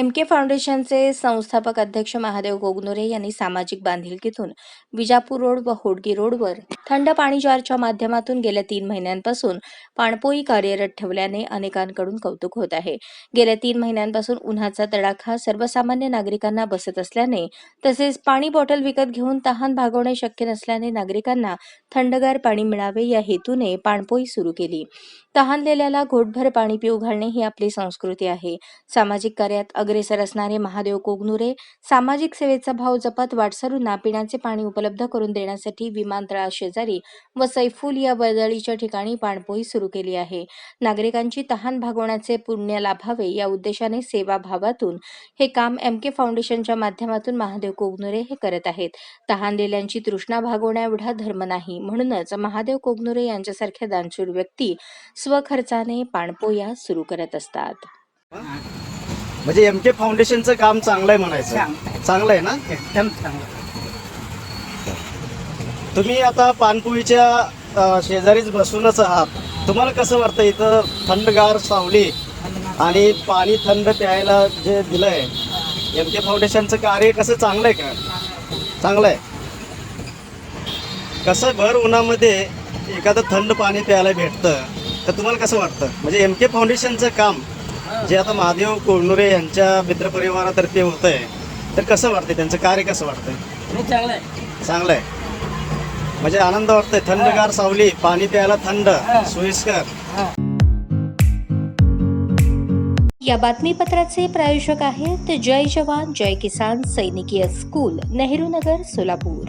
M के फाउंडेशनचे संस्थापक अध्यक्ष महादेव गोगनोरे यांनी सामाजिक बांधिलकीतून विजापूर रोड व होडगी रोडवर थंड पाणी जारच्या माध्यमातून गेल्या तीन महिन्यांपासून पाणपोई कार्यरत ठेवल्याने अनेकांकडून कौतुक होत आहे. गेल्या तीन महिन्यांपासून उन्हाचा तडाखा सर्वसामान्य नागरिकांना बसत असल्याने तसेच पाणी बॉटल विकत घेऊन तहान भागवणे शक्य नसल्याने नागरिकांना थंडगार पाणी मिळावे या हेतूने पाणपोई सुरू केली. तहानलेल्याला घोटभर पाणी पिऊ घालणे ही आपली संस्कृती आहे. सामाजिक कार्यात अग्रेसर असणारे महादेव कोगनुरे सामाजिक सेवेचा भाव जपत वाटसरूंना पिण्याचे पाणी उपलब्ध करून देण्यासाठी विमानतळाशेजारी व सैफुल या वर्दळीच्या ठिकाणी पाणपोई सुरू केली आहे. नागरिकांची तहान भागवण्याचे पुण्य लाभावे या उद्देशाने सेवाभावातून हे काम एम के फाउंडेशनच्या माध्यमातून महादेव कोगनुरे हे करत आहेत. तहानलेल्यांची तृष्णा भागवण्या एवढा धर्म नाही. म्हणूनच महादेव कोगनुरे यांच्यासारख्या दानशूर व्यक्ती स्वखर्चाने पाणपोया सुरू करत असतात. म्हणजे एम के फाउंडेशनचं काम चांगलं आहे म्हणायचं. चांगलं आहे ना? एकदम चांगलं तुम्ही आता पानपोईच्या अ, शेजारीच बसूनच आहात. तुम्हाला कसं वाटतं इथं थंडगार सावली आणि पाणी थंड प्यायला जे दिलंय एम के फाउंडेशनचं कार्य कसं चांगलं आहे का? चांगलं आहे कसं भर उन्हामध्ये एखादं थंड पाणी प्यायला भेटतं तर तुम्हाला कसं वाटतं? म्हणजे एम के फाउंडेशनचं काम जे आता महादेव कोळनुरे यांच्या मित्रपरिवारातर्फे होत आहे तर कसं वाटतं त्यांचं? कार्य कसं वाटतं नाही चांगलं आहे. चांगलं आहे. म्हणजे आनंद वाटतोय. थंडगार सावली पाणी प्यायला थंड सोयीस्कर. या बातमीपत्राचे प्रायोजक आहेत जय जवान जय किसान सैनिकीय स्कूल नेहरू नगर सोलापूर.